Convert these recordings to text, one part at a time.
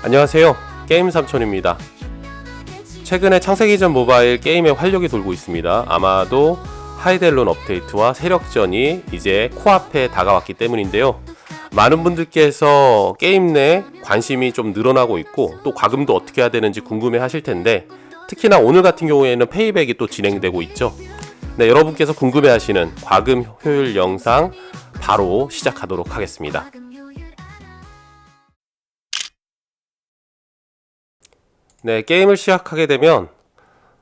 안녕하세요. 게임 삼촌입니다. 최근에 창세기 전 모바일 게임의 활력이 돌고 있습니다. 아마도 하이델론 업데이트와 세력전이 이제 코앞에 다가왔기 때문인데요. 많은 분들께서 게임 내 관심이 좀 늘어나고 있고 또 과금도 어떻게 해야 되는지 궁금해 하실 텐데 특히나 오늘 같은 경우에는 페이백이 또 진행되고 있죠. 네, 여러분께서 궁금해 하시는 과금 효율 영상 바로 시작하도록 하겠습니다. 네, 게임을 시작하게 되면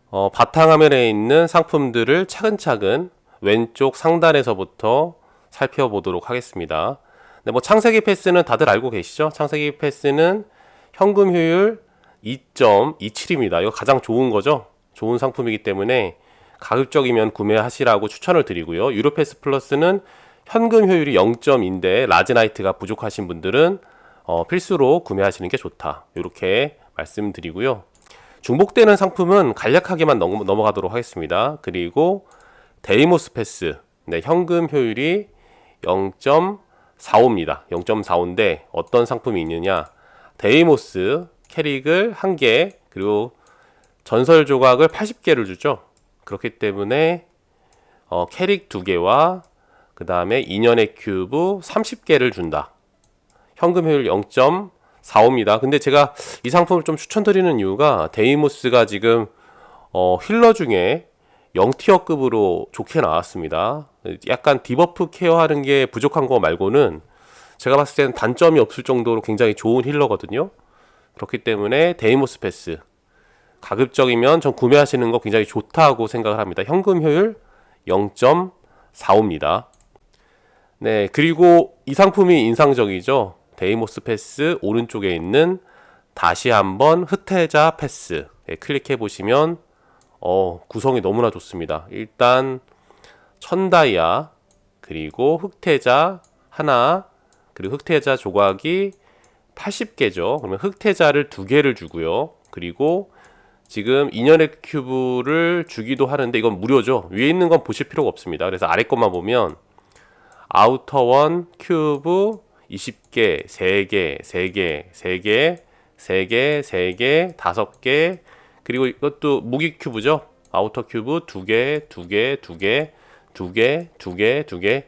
어, 바탕화면에 있는 상품들을 차근차근 왼쪽 상단에서부터 살펴보도록 하겠습니다. 네, 뭐 창세기 패스는 다들 알고 계시죠? 창세기 패스는 현금 효율 2.27입니다. 이거 가장 좋은 거죠? 좋은 상품이기 때문에 가급적이면 구매하시라고 추천을 드리고요. 유로 패스 플러스는 현금 효율이 0.인데 라즈나이트가 부족하신 분들은 어, 필수로 구매하시는 게 좋다. 이렇게 말씀드리고요. 중복되는 상품은 간략하게만 넘, 넘어가도록 하겠습니다. 그리고 데이모스 패스, 네, 현금 효율이 0.45입니다. 0.45인데 어떤 상품이 있느냐? 데이모스 캐릭을 1개, 그리고 전설 조각을 80개를 주죠. 그렇기 때문에 어, 캐릭 2개와 그 다음에 인연의 큐브 30개를 준다. 현금 효율 0.45입니다. 근데 제가 이 상품을 좀 추천드리는 이유가 데이모스가 지금 어, 힐러 중에 0티어급으로 좋게 나왔습니다. 약간 디버프 케어하는 게 부족한 거 말고는 제가 봤을 때는 단점이 없을 정도로 굉장히 좋은 힐러거든요. 그렇기 때문에 데이모스 패스 가급적이면 전 구매하시는 거 굉장히 좋다고 생각을 합니다. 현금 효율 0.45입니다. 네, 그리고 이 상품이 인상적이죠. 데이모스 패스 오른쪽에 있는 다시 한번 흑태자 패스 네, 클릭해 보시면 어, 구성이 너무나 좋습니다. 일단 천다이아 그리고 흑태자 하나 그리고 흑태자 조각이 80개죠. 그러면 흑태자를 두 개를 주고요. 그리고 지금 인연의 큐브를 주기도 하는데 이건 무료죠. 위에 있는 건 보실 필요가 없습니다. 그래서 아래 것만 보면 아우터 원 큐브 20개, 3개, 3개, 3개, 3개, 3개, 5개, 그리고 이것도 무기 큐브죠. 아우터 큐브 2개, 2개, 2개, 2개, 2개, 2개.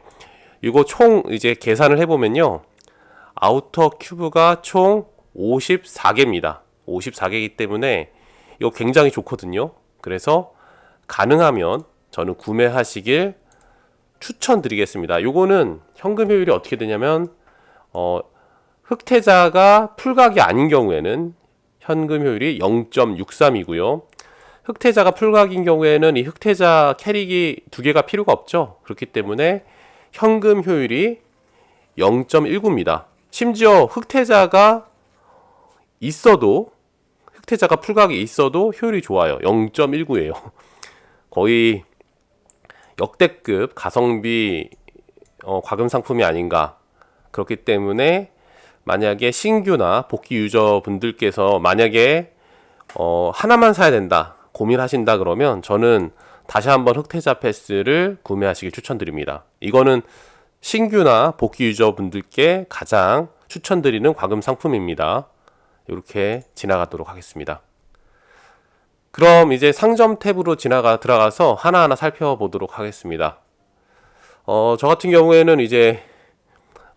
이거 총 이제 계산을 해보면요. 아우터 큐브가 총 54개입니다. 54개이기 때문에 이거 굉장히 좋거든요. 그래서 가능하면 저는 구매하시길 추천드리겠습니다. 요거는 현금 효율이 어떻게 되냐면 어, 흑태자가 풀각이 아닌 경우에는 현금 효율이 0.63이고요. 흑태자가 풀각인 경우에는 이 흑태자 캐릭이 두 개가 필요가 없죠. 그렇기 때문에 현금 효율이 0.19입니다. 심지어 흑태자가 있어도 흑태자가 풀각이 있어도 효율이 좋아요. 0.19예요. 거의 역대급 가성비 어, 과금 상품이 아닌가. 그렇기 때문에 만약에 신규나 복귀 유저분들께서 만약에 어, 하나만 사야 된다 고민하신다 그러면 저는 다시 한번 흑태자 패스를 구매하시길 추천드립니다. 이거는 신규나 복귀 유저분들께 가장 추천드리는 과금 상품입니다. 이렇게 지나가도록 하겠습니다. 그럼 이제 상점 탭으로 지나가 들어가서 하나하나 살펴보도록 하겠습니다. 어, 저 같은 경우에는 이제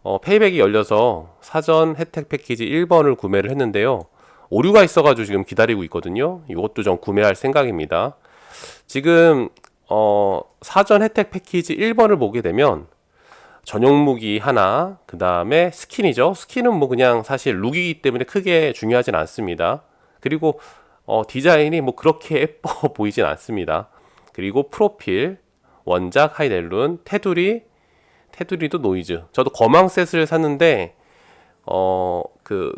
어, 페이백이 열려서 사전 혜택 패키지 1번을 구매를 했는데요. 오류가 있어가지고 지금 기다리고 있거든요. 이것도 좀 구매할 생각입니다. 지금 어, 사전 혜택 패키지 1번을 보게 되면 전용 무기 하나, 그 다음에 스킨이죠. 스킨은 뭐 그냥 사실 룩이기 때문에 크게 중요하진 않습니다. 그리고 어, 디자인이 뭐 그렇게 예뻐 보이진 않습니다. 그리고 프로필, 원작 하이델룬, 테두리, 테두리도 노이즈. 저도 거망 셋을 샀는데 어 그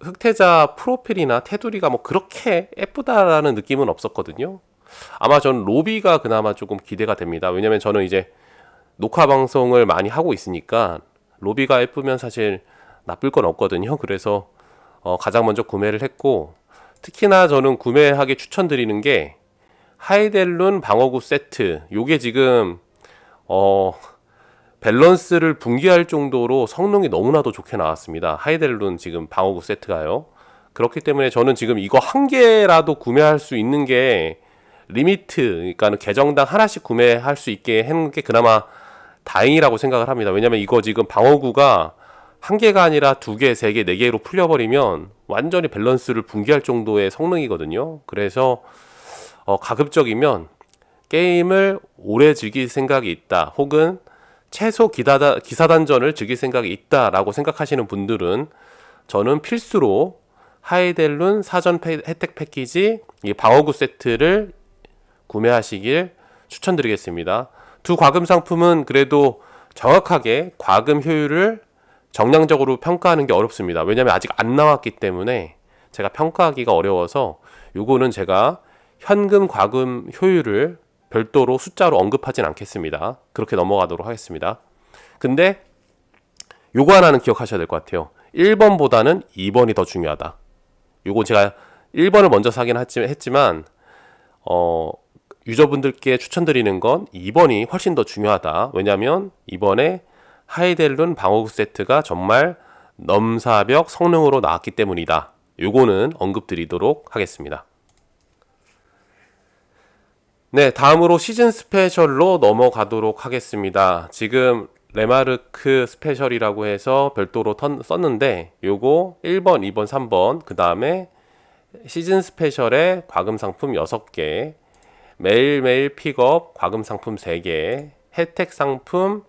흑태자 프로필이나 테두리가 뭐 그렇게 예쁘다라는 느낌은 없었거든요. 아마 저는 로비가 그나마 조금 기대가 됩니다. 왜냐면 저는 이제 녹화 방송을 많이 하고 있으니까 로비가 예쁘면 사실 나쁠 건 없거든요. 그래서 어 가장 먼저 구매를 했고 특히나 저는 구매하기 추천드리는 게 하이델룬 방어구 세트. 요게 지금 어 밸런스를 붕괴할 정도로 성능이 너무나도 좋게 나왔습니다. 하이델룬 지금 방어구 세트가요. 그렇기 때문에 저는 지금 이거 한 개라도 구매할 수 있는 게 리미트, 그러니까 계정당 하나씩 구매할 수 있게 하는 게 그나마 다행이라고 생각을 합니다. 왜냐면 이거 지금 방어구가 한 개가 아니라 두 개, 세 개, 네 개로 풀려버리면 완전히 밸런스를 붕괴할 정도의 성능이거든요. 그래서 어, 가급적이면 게임을 오래 즐길 생각이 있다, 혹은 최소 기다다, 기사단전을 즐길 생각이 있다라고 생각하시는 분들은 저는 필수로 하이델룬 사전 패, 혜택 패키지 이 방어구 세트를 구매하시길 추천드리겠습니다. 두 과금 상품은 그래도 정확하게 과금 효율을 정량적으로 평가하는 게 어렵습니다. 왜냐하면 아직 안 나왔기 때문에 제가 평가하기가 어려워서 요거는 제가 현금 과금 효율을 별도로 숫자로 언급하진 않겠습니다. 그렇게 넘어가도록 하겠습니다. 근데 요거 하나는 기억하셔야 될 것 같아요. 1번보다는 2번이 더 중요하다. 요거 제가 1번을 먼저 사긴 했지만 어 유저분들께 추천드리는 건 2번이 훨씬 더 중요하다. 왜냐하면 이번에 하이델룬 방어구 세트가 정말 넘사벽 성능으로 나왔기 때문이다. 요거는 언급드리도록 하겠습니다. 네, 다음으로 시즌 스페셜로 넘어가도록 하겠습니다. 지금 레마르크 스페셜이라고 해서 별도로 턴, 썼는데 요거 1번, 2번, 3번 그 다음에 시즌 스페셜에 과금 상품 6개 매일매일 픽업 과금 상품 3개 혜택 상품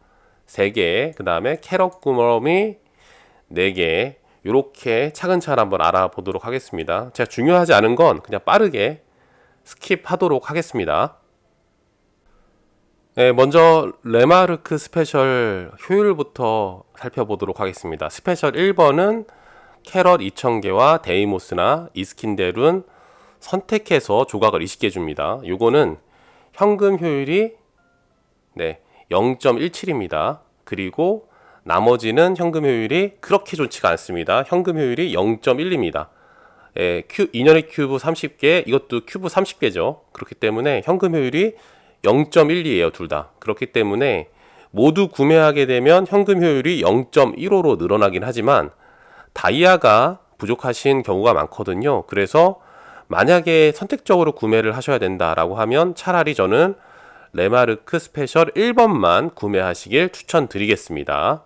3개, 그 다음에 캐럿 구멍이 4개, 이렇게 차근차근 한번 알아보도록 하겠습니다. 제가 중요하지 않은 건 그냥 빠르게 스킵하도록 하겠습니다. 네, 먼저 레마르크 스페셜 효율부터 살펴보도록 하겠습니다. 스페셜 1번은 캐럿 2000개와 데이모스나 이스킨델은 선택해서 조각을 20개 줍니다. 요거는 현금 효율이 네, 0.17입니다. 그리고 나머지는 현금 효율이 그렇게 좋지가 않습니다. 현금 효율이 0.1입니다. 예, 큐, 2년의 큐브 30개, 이것도 큐브 30개죠. 그렇기 때문에 현금 효율이 0.12예요, 둘 다. 그렇기 때문에 모두 구매하게 되면 현금 효율이 0.15로 늘어나긴 하지만 다이아가 부족하신 경우가 많거든요. 그래서 만약에 선택적으로 구매를 하셔야 된다라고 하면 차라리 저는 레마르크 스페셜 1번만 구매하시길 추천드리겠습니다.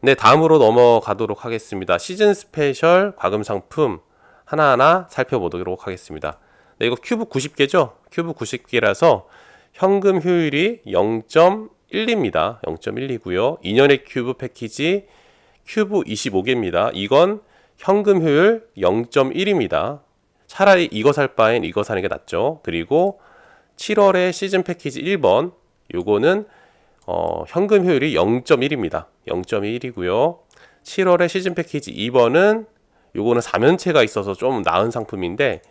네, 다음으로 넘어가도록 하겠습니다. 시즌 스페셜 과금 상품 하나하나 살펴보도록 하겠습니다. 네, 이거 큐브 90개죠? 큐브 90개라서 현금 효율이 0.12입니다. 0.1이고요. 2년의 큐브 패키지 큐브 25개입니다. 이건 현금 효율 0.1입니다. 차라리 이거 살 바엔 이거 사는 게 낫죠. 그리고 7월에 시즌 패키지 1번 요거는 어, 현금 효율이 0.1입니다. 0.1이고요. 7월에 시즌 패키지 2번은 요거는 4면체가 있어서 좀 나은 상품인데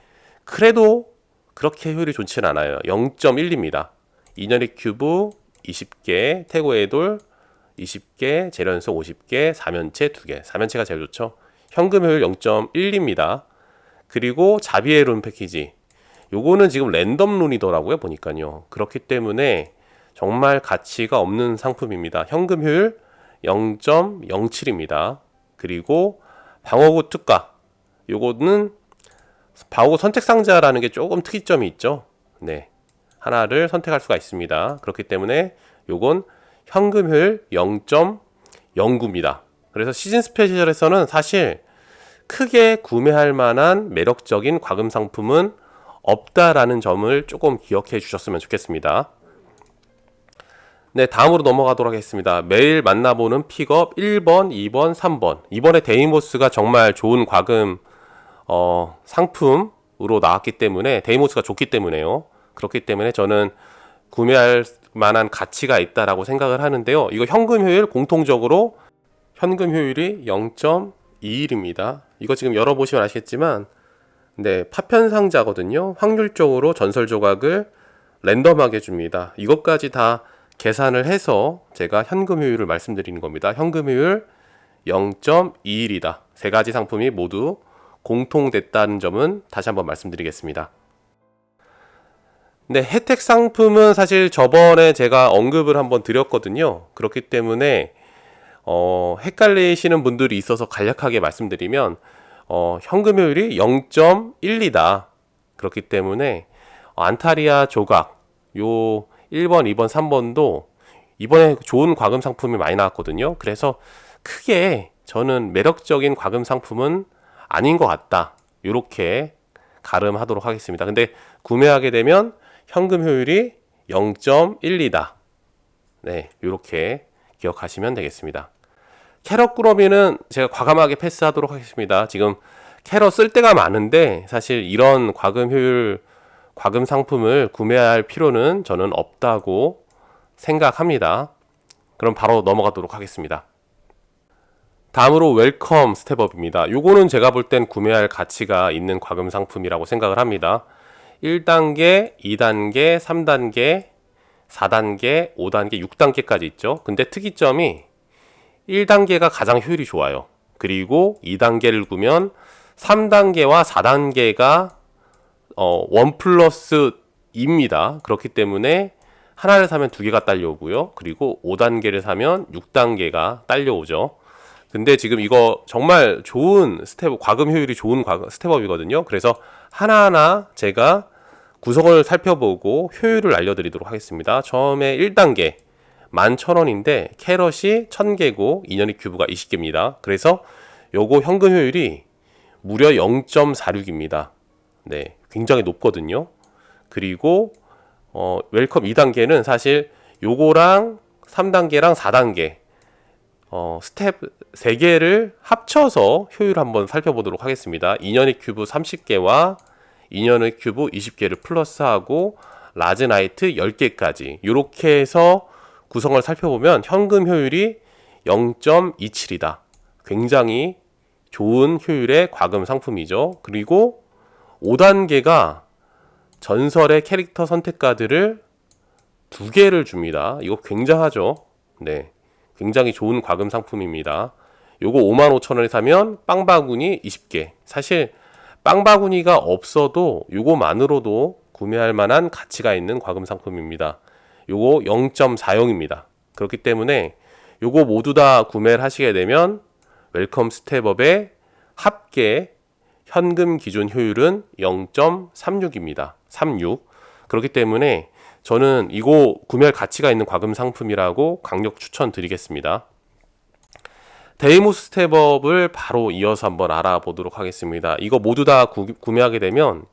그래도 그렇게 효율이 좋지는 않아요. 0.1입니다. 2년의 큐브 20개, 태고 에돌 20개, 재련소 50개, 4면체 2개. 4면체가 제일 좋죠. 현금 효율 0.1입니다. 그리고 자비의 룬 패키지 요거는 지금 랜덤 룬이더라고요 보니까요 그렇기 때문에 정말 가치가 없는 상품입니다 현금 효율 0.07입니다 그리고 방어구 특가. 요거는 방어구 선택 상자라는 게 조금 특이점이 있죠. 네. 하나를 선택할 수가 있습니다. 그렇기 때문에 요건 현금 효율 0.09입니다. 그래서 시즌 스페셜에서는 사실 크게 구매할 만한 매력적인 과금 상품은 없다라는 점을 조금 기억해 주셨으면 좋겠습니다. 네, 다음으로 넘어가도록 하겠습니다. 매일 만나보는 픽업 1번, 2번, 3번. 이번에 데이모스가 정말 좋은 과금 어, 상품으로 나왔기 때문에 데이모스가 좋기 때문에요. 그렇기 때문에 저는 구매할 만한 가치가 있다라고 생각을 하는데요. 이거 현금 효율 공통적으로 현금 효율이 0.21입니다. 이거 지금 열어보시면 아시겠지만 네, 파편 상자거든요. 확률적으로 전설 조각을 랜덤하게 줍니다. 이것까지 다 계산을 해서 제가 현금 효율을 말씀드리는 겁니다. 현금 효율 0.21이다. 세 가지 상품이 모두 공통됐다는 점은 다시 한번 말씀드리겠습니다. 네, 혜택 상품은 사실 저번에 제가 언급을 한번 드렸거든요. 그렇기 때문에 어, 헷갈리시는 분들이 있어서 간략하게 말씀드리면 어, 현금 효율이 0.12다. 그렇기 때문에 안타리아 조각 요 1번, 2번, 3번도 이번에 좋은 과금 상품이 많이 나왔거든요. 그래서 크게 저는 매력적인 과금 상품은 아닌 것 같다. 이렇게 가름하도록 하겠습니다. 근데 구매하게 되면 현금 효율이 0.12다. 네, 이렇게 기억하시면 되겠습니다. 캐럿 꾸러미는 제가 과감하게 패스하도록 하겠습니다. 지금 캐럿 쓸 때가 많은데 사실 이런 과금 효율 과금 상품을 구매할 필요는 저는 없다고 생각합니다. 그럼 바로 넘어가도록 하겠습니다. 다음으로 웰컴 스텝업입니다. 요거는 제가 볼 땐 구매할 가치가 있는 과금 상품이라고 생각을 합니다. 1단계, 2단계, 3단계, 4단계, 5단계, 6단계까지 있죠. 근데 특이점이 1단계가 가장 효율이 좋아요. 그리고 2단계를 구면 3단계와 4단계가 어, 1 플러스 2입니다. 그렇기 때문에 하나를 사면 두 개가 딸려오고요. 그리고 5단계를 사면 6단계가 딸려오죠. 근데 지금 이거 정말 좋은 스텝, 과금 효율이 좋은 스텝업이거든요. 그래서 하나하나 제가 구성을 살펴보고 효율을 알려드리도록 하겠습니다. 처음에 1단계 11,000원인데 캐럿이 1000개고 인연이 큐브가 20개입니다. 그래서 요거 현금 효율이 무려 0.46입니다. 네, 굉장히 높거든요. 그리고 어, 웰컴 2단계는 사실 요거랑 3단계랑 4단계 어, 스텝 3개를 합쳐서 효율 한번 살펴보도록 하겠습니다. 인연의 큐브 30개와 인연의 큐브 20개를 플러스하고 라즈 나이트 10개까지 이렇게 해서 구성을 살펴보면 현금 효율이 0.27이다. 굉장히 좋은 효율의 과금 상품이죠. 그리고 5단계가 전설의 캐릭터 선택 카드를 두 개를 줍니다. 이거 굉장하죠. 네. 굉장히 좋은 과금 상품입니다. 요거 55,000원에 사면 빵바구니 20개. 사실 빵바구니가 없어도 요거만으로도 구매할 만한 가치가 있는 과금 상품입니다. 요거 0.40입니다. 그렇기 때문에 요거 모두 다 구매를 하시게 되면 웰컴 스텝업의 합계 현금 기준 효율은 0.36입니다. 36. 그렇기 때문에 저는 이거 구매할 가치가 있는 과금 상품이라고 강력 추천드리겠습니다. 데이모스 스텝업을 바로 이어서 한번 알아보도록 하겠습니다. 이거 모두 다 구, 구매하게 되면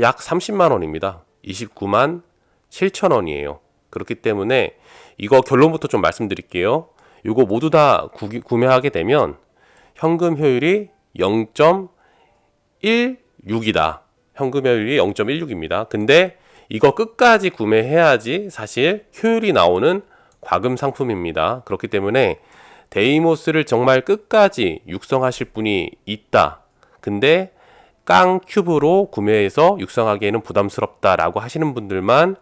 약 30만 원입니다. 29만 7천 원이에요. 그렇기 때문에 이거 결론부터 좀 말씀드릴게요. 이거 모두 다 구, 구매하게 되면 현금 효율이 0.16이다. 현금 효율이 0.16입니다. 근데 이거 끝까지 구매해야지 사실 효율이 나오는 과금 상품입니다. 그렇기 때문에 데이모스를 정말 끝까지 육성하실 분이 있다. 근데 깡 큐브로 구매해서 육성하기에는 부담스럽다라고 하시는 분들만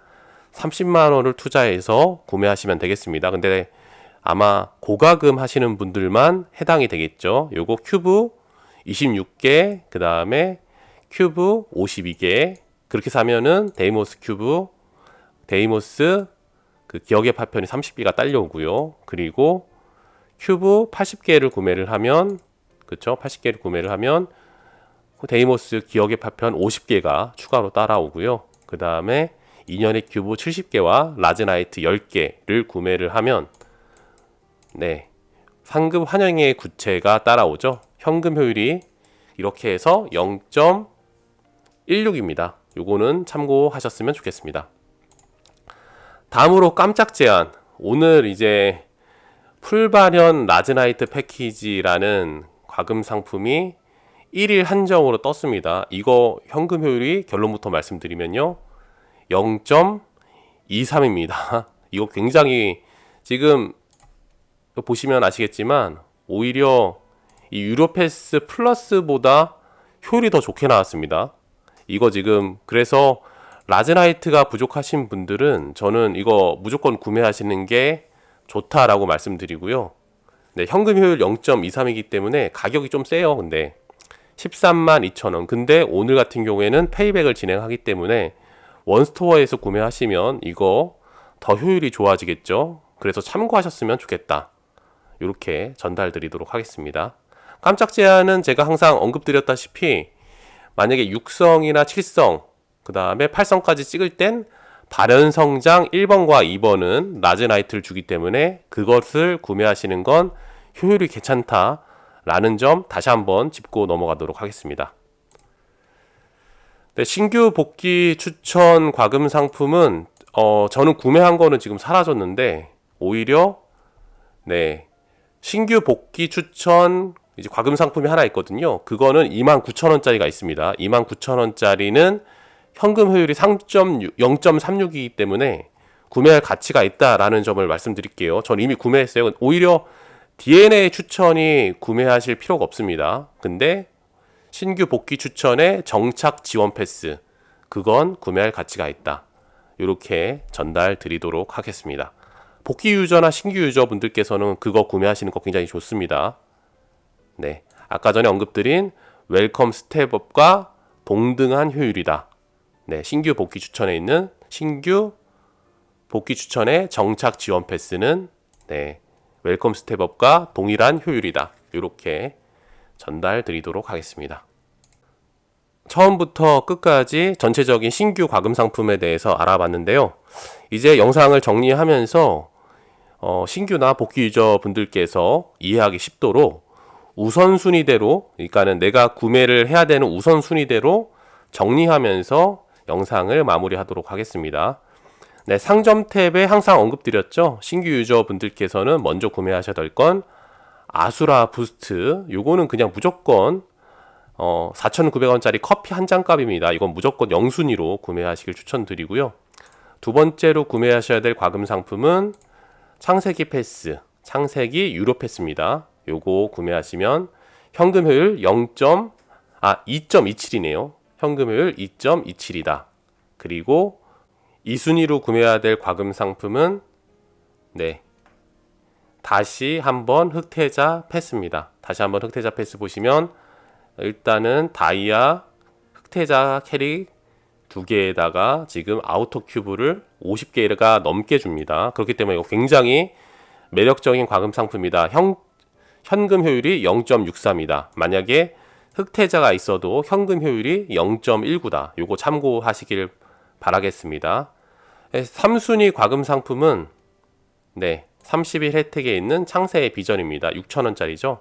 30만 원을 투자해서 구매하시면 되겠습니다. 근데 아마 고가금 하시는 분들만 해당이 되겠죠. 요거 큐브 26개, 그 다음에 큐브 52개. 그렇게 사면은 데이모스 큐브, 데이모스 그 기억의 파편이 30개가 딸려오고요. 그리고 큐브 80개를 구매를 하면 그쵸? 80개를 구매를 하면 데이모스 기억의 파편 50개가 추가로 따라오고요. 그 다음에 2년의 큐브 70개와 라즈나이트 10개를 구매를 하면 네 상급 환영의 구체가 따라오죠. 현금 효율이 이렇게 해서 0.16입니다. 요거는 참고하셨으면 좋겠습니다. 다음으로 깜짝 제안. 오늘 이제 풀발현 라즈나이트 패키지라는 과금 상품이 1일 한정으로 떴습니다. 이거 현금 효율이 결론부터 말씀드리면요. 0.23입니다. 이거 굉장히 지금 보시면 아시겠지만 오히려 이 유로패스 플러스보다 효율이 더 좋게 나왔습니다. 이거 지금 그래서 라즈나이트가 부족하신 분들은 저는 이거 무조건 구매하시는 게 좋다라고 말씀드리고요. 네, 현금 효율 0.23이기 때문에 가격이 좀 세요. 근데 13만 2천 원. 근데 오늘 같은 경우에는 페이백을 진행하기 때문에 원스토어에서 구매하시면 이거 더 효율이 좋아지겠죠. 그래서 참고하셨으면 좋겠다. 이렇게 전달 드리도록 하겠습니다. 깜짝 제한은 제가 항상 언급드렸다시피 만약에 6성이나 7성, 그 다음에 8성까지 찍을 땐 발현 성장 1번과 2번은 라즈나이트를 주기 때문에 그것을 구매하시는 건 효율이 괜찮다라는 점 다시 한번 짚고 넘어가도록 하겠습니다. 네, 신규 복귀 추천 과금 상품은 어, 저는 구매한 거는 지금 사라졌는데 오히려 네 신규 복귀 추천 이제 과금 상품이 하나 있거든요. 그거는 29,000원짜리가 있습니다. 29,000원짜리는 현금 효율이 0.36이기 때문에 구매할 가치가 있다라는 점을 말씀드릴게요. 전 이미 구매했어요. 오히려 DNA 추천이 구매하실 필요가 없습니다. 근데 신규 복귀 추천의 정착 지원 패스 그건 구매할 가치가 있다. 이렇게 전달 드리도록 하겠습니다. 복귀 유저나 신규 유저 분들께서는 그거 구매하시는 거 굉장히 좋습니다. 네. 아까 전에 언급드린 웰컴 스텝업과 동등한 효율이다. 네. 신규 복귀 추천에 있는 신규 복귀 추천의 정착 지원 패스는 네. 웰컴 스텝업과 동일한 효율이다. 이렇게 전달 드리도록 하겠습니다. 처음부터 끝까지 전체적인 신규 과금 상품에 대해서 알아봤는데요. 이제 영상을 정리하면서 어, 신규나 복귀 유저 분들께서 이해하기 쉽도록 우선순위대로, 그러니까는 내가 구매를 해야 되는 우선순위대로 정리하면서 영상을 마무리하도록 하겠습니다. 네, 상점 탭에 항상 언급드렸죠. 신규 유저 분들께서는 먼저 구매하셔야 될 건 아수라 부스트. 요거는 그냥 무조건 어, 4,900원짜리 커피 한 잔 값입니다. 이건 무조건 영순위로 구매하시길 추천드리고요. 두 번째로 구매하셔야 될 과금 상품은 창세기 패스, 창세기 유로 패스입니다. 요거 구매하시면 현금 효율 0. 아 2.27이네요. 현금 효율 2.27이다. 그리고 이 순위로 구매해야 될 과금 상품은 네. 다시 한번 흑태자 패스입니다. 다시 한번 흑태자 패스 보시면 일단은 다이아 흑태자 캐릭 두 개에다가 지금 아우터 큐브를 50개가 넘게 줍니다. 그렇기 때문에 굉장히 매력적인 과금 상품이다. 형, 현금 효율이 0.63이다. 만약에 흑태자가 있어도 현금 효율이 0.19다. 요거 참고하시길 바라겠습니다. 3순위 과금 상품은 네, 30일 혜택에 있는 창세의 비전입니다. 6,000원짜리죠.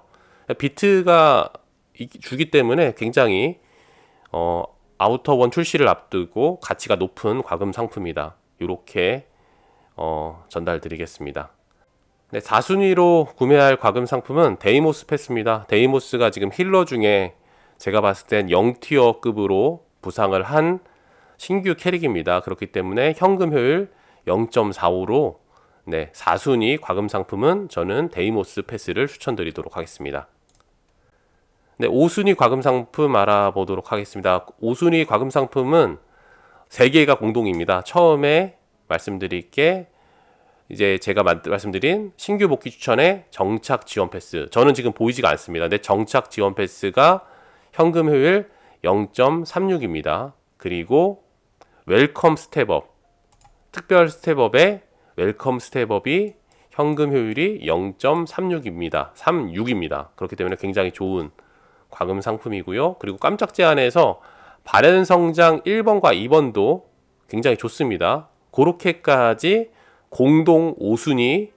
비트가 주기 때문에 굉장히 어, 아우터원 출시를 앞두고 가치가 높은 과금 상품이다. 이렇게 어, 전달드리겠습니다. 네, 4순위로 구매할 과금 상품은 데이모스 패스입니다. 데이모스가 지금 힐러 중에 제가 봤을 땐 0티어급으로 부상을 한 신규 캐릭입니다. 그렇기 때문에 현금 효율 0.45로 네, 4순위 과금 상품은 저는 데이모스 패스를 추천드리도록 하겠습니다. 네, 5순위 과금 상품 알아보도록 하겠습니다. 5순위 과금 상품은 3개가 공동입니다. 처음에 말씀드릴 게 이제 제가 말씀드린 신규 복귀 추천의 정착 지원 패스. 저는 지금 보이지가 않습니다. 근데 정착 지원 패스가 현금 효율 0.36입니다. 그리고 웰컴 스텝업. 특별 스텝업의 웰컴 스텝업이 현금 효율이 0.36입니다. 36입니다. 그렇기 때문에 굉장히 좋은 과금 상품이고요. 그리고 깜짝 제안에서 발현 성장 1번과 2번도 굉장히 좋습니다. 그렇게까지 공동 5순위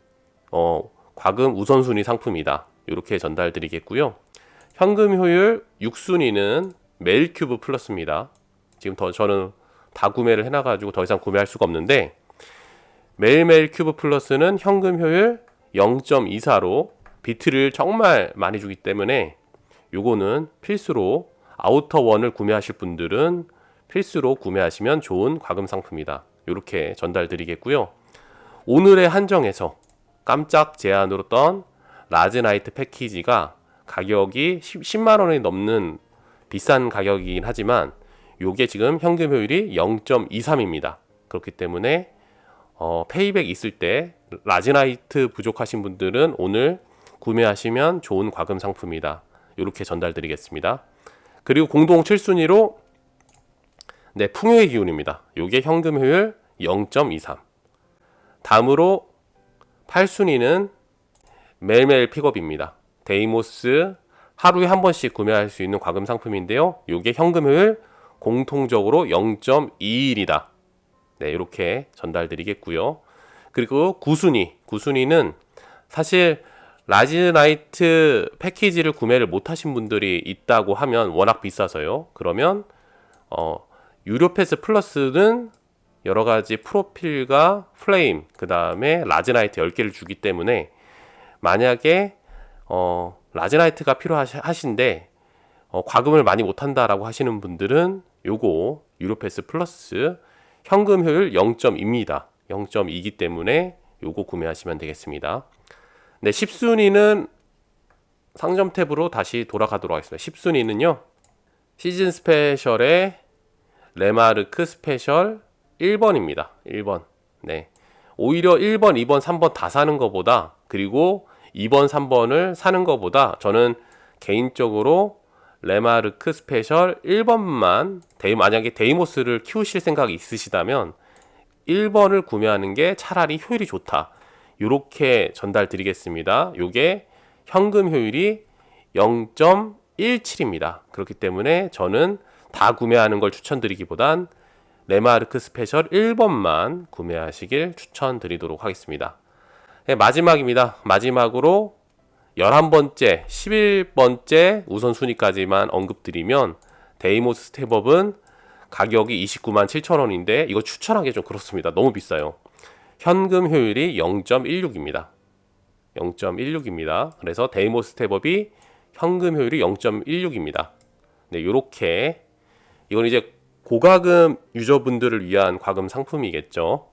어, 과금 우선순위 상품이다. 이렇게 전달드리겠고요. 현금 효율 6순위는 메일 큐브 플러스입니다. 지금 더 저는 다 구매를 해놔가지고 더 이상 구매할 수가 없는데 매일매일 큐브 플러스는 현금 효율 0.24로 비트를 정말 많이 주기 때문에 요거는 필수로 아우터 원을 구매하실 분들은 필수로 구매하시면 좋은 과금 상품이다. 이렇게 전달 드리겠고요. 오늘의 한정에서 깜짝 제안으로 떤 라즈나이트 패키지가 가격이 10 만 원이 넘는 비싼 가격이긴 하지만 요게 지금 현금 효율이 0.23입니다. 그렇기 때문에 어, 페이백 있을 때 라즈나이트 부족하신 분들은 오늘 구매하시면 좋은 과금 상품이다. 이렇게 전달드리겠습니다. 그리고 공동 7순위로 네, 풍요의 기운입니다. 요게 현금 효율 0.23. 다음으로 8순위는 매일매일 픽업입니다. 데이모스 하루에 한 번씩 구매할 수 있는 과금 상품인데요. 요게 현금 효율 공통적으로 0.21이다. 네, 이렇게 전달드리겠고요. 그리고 구순위, 구순위는 사실 라지 나이트 패키지를 구매를 못 하신 분들이 있다고 하면 워낙 비싸서요. 그러면 어 유료 패스 플러스는 여러 가지 프로필과 플레임, 그 다음에 라지나이트 10개를 주기 때문에 만약에 어 라지나이트가 필요하신데 어, 과금을 많이 못한다라고 하시는 분들은 요거 유료 패스 플러스 현금 효율 0.2입니다. 0.2이기 때문에 요거 구매하시면 되겠습니다. 네, 10순위는 상점 탭으로 다시 돌아가도록 하겠습니다. 10순위는요. 시즌 스페셜의 레마르크 스페셜 1번입니다. 1번. 네. 오히려 1번, 2번, 3번 다 사는 것보다 그리고 2번, 3번을 사는 것보다 저는 개인적으로 레마르크 스페셜 1번만 데이, 만약에 데이모스를 키우실 생각이 있으시다면 1번을 구매하는 게 차라리 효율이 좋다. 이렇게 전달 드리겠습니다. 요게 현금 효율이 0.17입니다. 그렇기 때문에 저는 다 구매하는 걸 추천드리기보단 레마르크 스페셜 1번만 구매하시길 추천드리도록 하겠습니다. 네, 마지막입니다. 마지막으로 11번째, 11번째 우선순위까지만 언급드리면 데이모스 스텝업은 가격이 29만 7천 원인데 이거 추천하기 좀 그렇습니다. 너무 비싸요. 현금 효율이 0.16입니다. 0.16입니다. 그래서 데이모스 스텝업이 현금 효율이 0.16입니다. 네, 요렇게 이건 이제 고가금 유저분들을 위한 과금 상품이겠죠.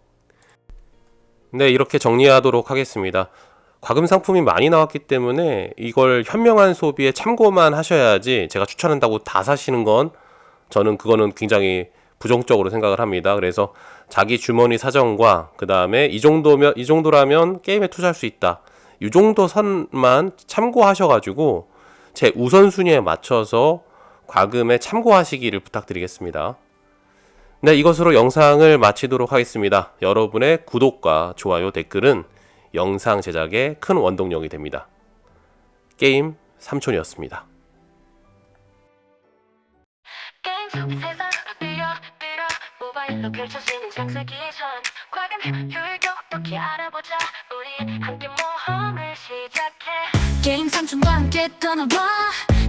네, 이렇게 정리하도록 하겠습니다. 과금 상품이 많이 나왔기 때문에 이걸 현명한 소비에 참고만 하셔야지 제가 추천한다고 다 사시는 건 저는 그거는 굉장히 부정적으로 생각을 합니다. 그래서 자기 주머니 사정과 그 다음에 이 정도면 이 정도라면 게임에 투자할 수 있다. 이 정도 선만 참고하셔가지고 제 우선순위에 맞춰서 과금에 참고하시기를 부탁드리겠습니다. 네, 이것으로 영상을 마치도록 하겠습니다. 여러분의 구독과 좋아요, 댓글은 영상 제작에 큰 원동력이 됩니다. 게임 삼촌이었습니다. 게임 전 과금 효율 똑똑히 알아보자. 우리 함께 모험을 시작해. 게임 삼촌과 함께 떠나봐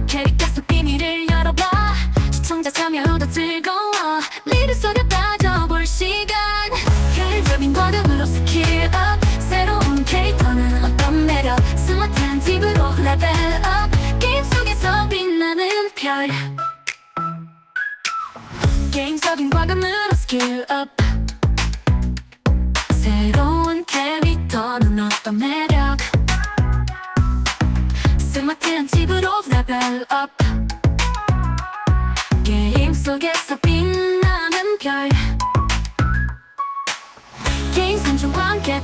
캐릭터 속 비밀을 열어봐. 시청자 참여도 즐거워. 리드 속에 빠져볼 시간. 혈접인 과금으로 스킬업 새로운 캐릭터는 어떤 매력? 스마트한 팁으로 레벨업 게임 속에서 빛나는 별. 게임적인 과금으로 스킬업 어떤 매력? 스마트한 칩으로 레벨 업 게임 속에서 빛나는 별. 게임 삼촌과 함께